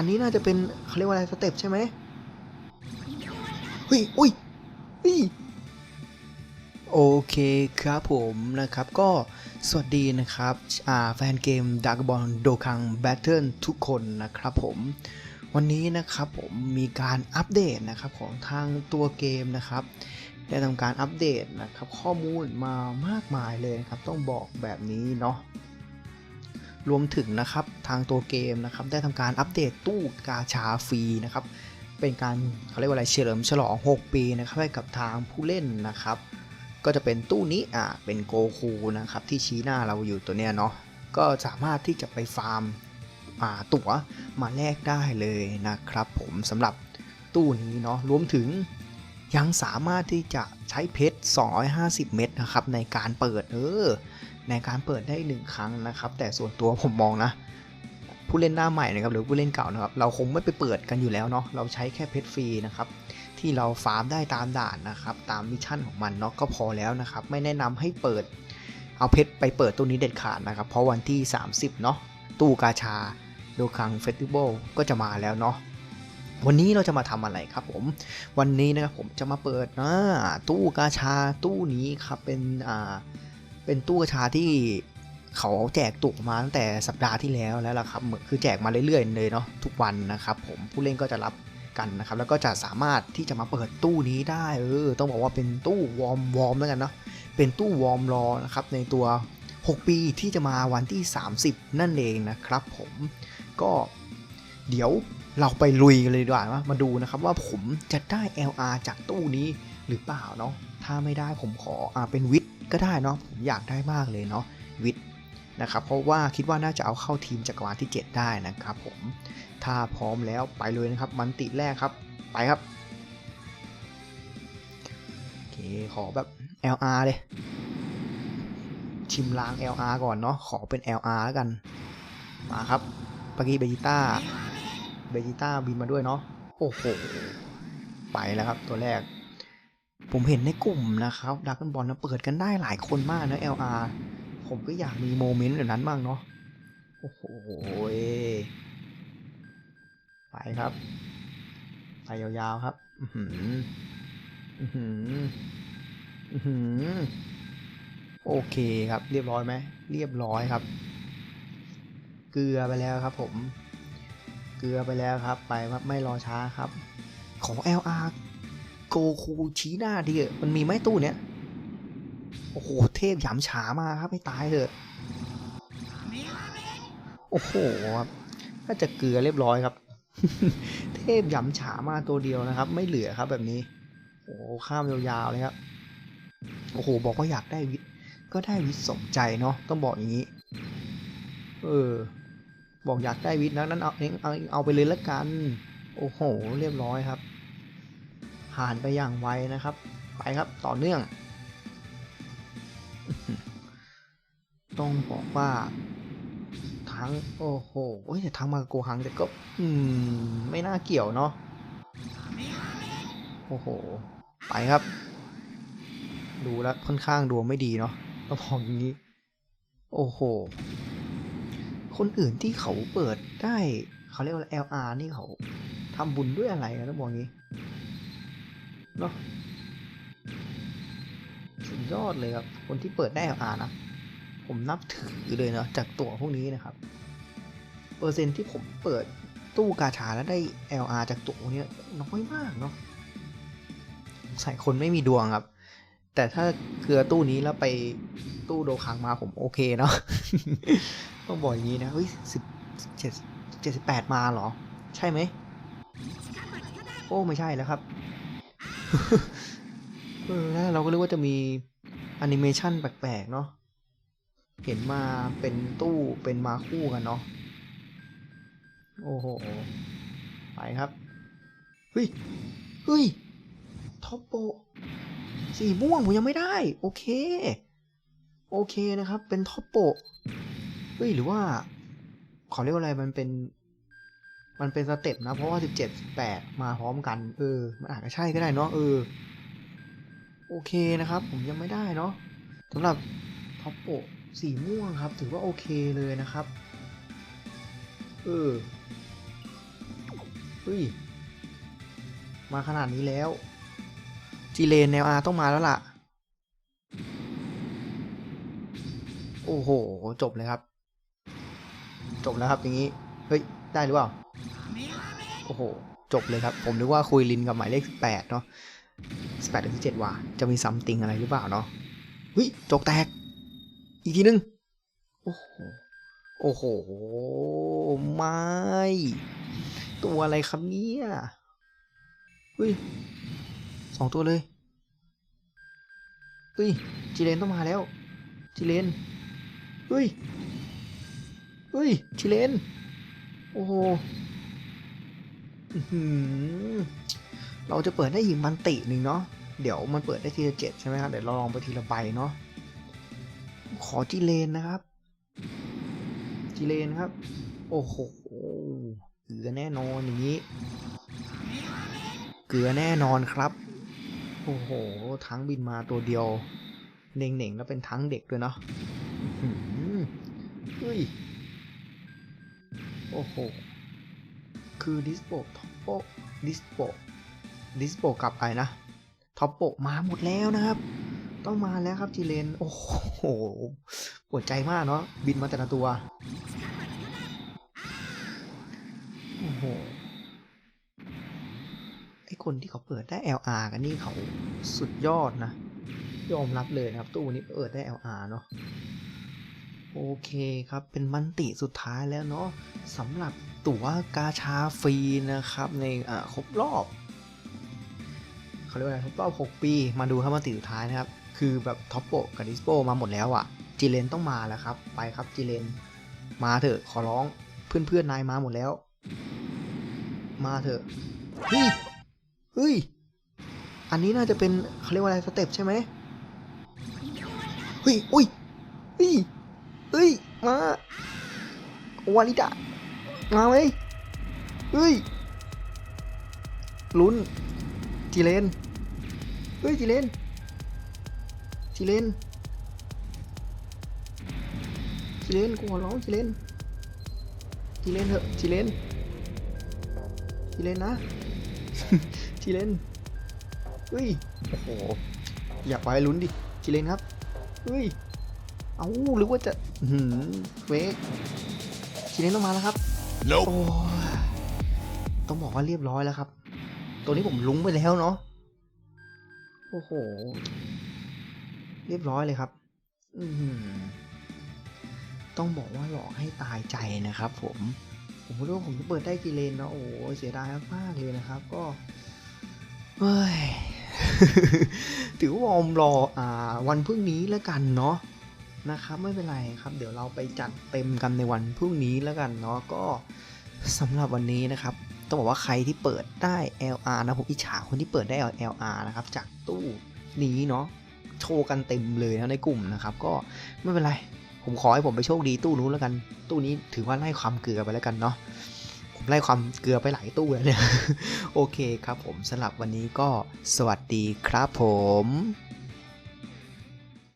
อันนี้น่าจะเป็นเขาเรียกว่าอะไรสเต็ปใช่ไหมเฮ้ยอุ้ยเฮ้ยโอเคครับผมนะครับก็สวัสดีนะครับแฟนเกมด a r k b o l โดคังแบทเทิลทุกคนนะครับผมวันนี้นะครับผมมีการอัปเดตนะครับของทางตัวเกมนะครับ ได้ทำการอัปเดตนะครับข้อมูลมามากมายเลยนะครับต้องบอกแบบนี้เนาะ รวมถึงนะครับทางตัวเกมนะครับได้ทำการอัปเดตตู้กาชาฟรีนะครับเป็นการเขาเรียกว่าอะไรเฉลิมฉลอง 6 ปีนะครับให้กับทางผู้เล่นนะครับ ก็จะเป็นตู้นี้อ่าเป็นโกคูนะครับที่ชี้หน้าเราอยู่ตัวเนี้ยเนาะก็สามารถที่จะไปฟาร์มอ่าตั๋วมาแลกได้เลยนะครับ ผมสำหรับตู้นี้เนาะรวมถึงยังสามารถที่จะใช้เพชร 250 เม็ดนะครับในการเปิดเออ ในการเปิดได้ 1 ครั้งนะครับ แต่ส่วนตัวผมมองนะผู้เล่นหน้าใหม่นะครับหรือผู้เล่นเก่านะครับเราคงไม่ไปเปิดกันอยู่แล้วเนาะเราใช้แค่เพชรฟรีนะครับที่เราฟาร์มได้ตามด่านนะครับตามมิชชั่นของมันเนาะก็พอแล้วนะครับไม่แนะนำให้เปิดเอาเพชรไปเปิดตัวนี้เด็ดขาดนะครับ เพราะวันที่ 30เนาะตู้กาชาโดคังเฟสติวัลก็จะมาแล้วเนาะวันนี้เราจะมาทำอะไรครับผม วันนี้นะครับผมจะมาเปิดนะตู้กาชาตู้นี้ครับเป็นอ่า เป็นตู้กาชาที่เขาแจกตั๋วมาตั้งแต่สัปดาห์ที่แล้วแล้วล่ะครับคือแจกมาเรื่อยๆเลยเนาะทุกวันนะครับ ผมผู้เล่นก็จะรับกันนะครับ แล้วก็จะสามารถที่จะมาเปิดตู้นี้ได้เออต้องบอกว่าเป็นตู้วอร์มวอร์มแล้วกันเนาะเป็นตู้วอร์มรอนะครับในตัว 6 ปีที่จะมาวันที่ 30 นั่นเองนะครับ ผมก็เดี๋ยวเราไปลุยกันเลยดีกว่ามาดูนะครับว่าผมจะได้ LR จากตู้นี้หรือเปล่าเนาะ ถ้าไม่ได้ผมขออ่าเป็นวิทย์ก็ได้เนาะผมอยากได้มากเลยเนาะวิทย์นะครับเพราะว่าคิดว่าน่าจะเอาเข้าทีมจักรวาลที่ 7 ได้นะครับผมถ้าพร้อมแล้วไปเลยนะครับมันติแรกครับไปครับโอเคขอแบบ LR เลย ชิมล้าง LR ก่อนเนาะขอเป็น LR แล้วกัน มาครับปากีเบจิต้าเบจิต้าบินมาด้วยเนาะโอ้โหไปแล้วครับตัวแรก ผมเห็นในกลุ่มนะครับดักบอลนะเปิดกันได้หลายคนมากนะ LR ผมก็อยากมีโมเมนต์แบบนั้นบ้างเนาะโอ้โหไปครับ ไปยาวๆครับ อือหืออือหืออือหือโอเคครับ เรียบร้อยไหมเรียบร้อยครับ เกลือไปแล้วครับ ผม เกลือไปแล้วครับ ไปครับไม่รอช้าครับ ของ LR โกคูชี้หน้าดิมันมีไหมตู้เนี้ย โอ้โห เทพหยำฉามาครับไม่ตายเถอะ โอ้โหครับน่าจะเกลือเรียบร้อยครับ เทพหยำฉามาตัวเดียวนะครับ ไม่เหลือครับแบบนี้ โอ้โหข้ามยาวๆเลยครับ โอ้โห บอกว่าอยากได้วิทก็ได้วิทสมใจเนาะ ต้องบอกอย่างนี้ เออ บอกอยากได้วิทนะนั้นเอาเองเอาเอาไปเลยละกัน โอ้โห เรียบร้อยครับ ผ่านไปอย่างไวนะครับ ไปครับต่อเนื่อง ต้องบอกว่าทั้งโอ้โหเอ้ยแต่ทั้งมาโกฮังแต่ก็ อืม ไม่น่าเกี่ยวเนาะโอ้โห ไปครับ ดูแล้วค่อนข้างดวงไม่ดีเนาะต้องบอกอย่างนี้ โอ้โห คนอื่นที่เขาเปิดได้ เขาเรียกว่า LR นี่เขาทำบุญด้วยอะไรนะต้องบอกงี้ เนาะสุดยอดเลยครับ คนที่เปิดได้ LR นะ ผมนับถือเลยเนาะจากตัวพวกนี้นะครับ เปอร์เซ็นที่ผมเปิดตู้กาชาแล้วได้ LR จากตัวพวกนี้ยน้อยมากเนาะใส่คนไม่มีดวงครับ แต่ถ้าเกลือตู้นี้แล้วไปตู้โดคังมาผมโอเคเนาะต้องบอกอย่างนี้นะเฮ้ยสิบเจ็ดเจ็ดสิบแปดมาเหรอ ใช่ไหมโอ้ ไม่ใช่แล้วครับ เออแล้วเราก็นึกว่าจะมีแอนิเมชันแปลกๆเนาะเห็นมาเป็นตู้เป็นมาคู่กันเนาะโอ้โห ไปครับ เฮ้ย เฮ้ย ท็อปโป สีม่วงผมยังไม่ได้ โอเค โอเคนะครับ เป็นท็อปโป เฮ้ย หรือว่า ขอเรียกว่าอะไร มันเป็น มันเป็นสเต็ปนะ เพราะว่าสิบเจ็ดแปดมาพร้อมกัน เออ มันอาจจะใช่ก็ได้เนาะเออ โอเคนะครับ ผมยังไม่ได้เนาะสำหรับท็อปโปสีม่วงครับ ถือว่าโอเคเลยนะครับ เออเฮ้ย มาขนาดนี้แล้ว จีเลนแนวอาต้องมาแล้วล่ะ โอ้โห จบเลยครับ จบแล้วครับอย่างนี้ เฮ้ย ได้หรือเปล่า โอ้โห จบเลยครับ ผมนึกว่าคุยลินกับหมายเลข 18 เนาะ18ถึง17ว่า จะมีซัมติงอะไรหรือเปล่าเนาะเฮ้ยจกแตก อีกทีนึง โอ้โห โอ้โห ไม่ ตัวอะไรครับเนี่ยเฮ้ยสองตัวเลยเฮ้ยจีเลนต้องมาแล้วจีเลนเฮ้ยเฮ้ยจีเลน โอ้โหเราจะเปิดได้อีกมันติหนึ่งเนาะ เดี๋ยวมันเปิดได้ทีละเจ็ดใช่ไหมครับเดี๋ยวเราลองไปทีละใบเนาะ ขอจีเลนนะครับ จีเลนครับ โอ้โห เกลือแน่นอนอย่างนี้ เกลือแน่นอนครับ โอ้โห ทั้งบินมาตัวเดียว เน่งๆแล้วเป็นทั้งเด็กด้วยเนาะอื้อหือเฮ้ย โห คือดิสโบท็อปโปดิสโบดิสโบกลับไปนะท็อปโปมาหมดแล้วนะครับ ต้องมาแล้วครับจีเลน โอ้โหปวดใจมากเนาะบินมาแต่ละตัว โอ้โหไอคนที่เขาเปิดได้ LR กันนี่เขาสุดยอดนะ ยอมรับเลยนะครับ ตู้นี้เปิดได้ LR เนาะ โอเคครับเป็นมันติสุดท้ายแล้วเนาะสำหรับตั๋วกาชาฟรีนะครับในอ่าครบรอบเขาเรียกว่าอะไรครบรอบ 6 ปี มาดูครับมันติสุดท้ายนะครับ คือแบบท็อปโปกับดิสโปมาหมดแล้วอะ่ะจีเลนต้องมาแล้วครับ ไปครับจีเลน มาเถอะขอร้องเพื่อนๆนายมาหมดแล้ว มาเถอะเฮ้ยเฮ้ยอันนี้น่าจะเป็นเขาเรียกว่าอะไรสเต็ปใช่ไหมเฮ้ยอุ้ยเฮ้ย เฮ้ย มาวาลิดะมาไหมเฮ้ย ลุ้น จีเลนเฮ้ย จีเลนจีเลนจีเลนกูขอร้องจีเลนจีเลนเถอะจีเลนจีเลนนะจีเลนเฮ้ย โอ้โห อยากไปลุ้นดิจีเลนครับเฮ้ย เอาหรือว่าจะอื้อหืมเฟกจีเลนต้องมาแล้วครับ Nope. โอ้ยต้องบอกว่าเรียบร้อยแล้วครับ ตัวนี้ผมลุ้งไปแล้วเนาะโอ้โห เรียบร้อยเลยครับ อือหือต้องบอกว่าหลอกให้ตายใจนะครับผม ผมไม่รู้ว่าผมจะเปิดได้กี่เลนเนาะโอ้โหเสียดายมากๆเลยนะครับ ก็เฮ้ยถือว่าวอร์มรออ่าวันพรุ่งนี้แล้วกันเนาะ นะครับไม่เป็นไรครับ เดี๋ยวเราไปจัดเต็มกันในวันพรุ่งนี้แล้วกันเนาะก็สำหรับวันนี้นะครับ ต้องบอกว่าใครที่เปิดได้ LR นะผมอิจฉาคนที่เปิดได้ LR นะครับจากตู้นี้เนาะโชว์กันเต็มเลยนะในกลุ่มนะครับ ก็ไม่เป็นไร ผมขอให้ผมไปโชคดีตู้นู้นแล้วกัน ตู้นี้ถือว่าไล่ความเกลือไปแล้วกันเนาะผมไล่ความเกลือไปหลายตู้แล้วเนี่ยโอเคครับผมสำหรับวันนี้ก็สวัสดีครับผม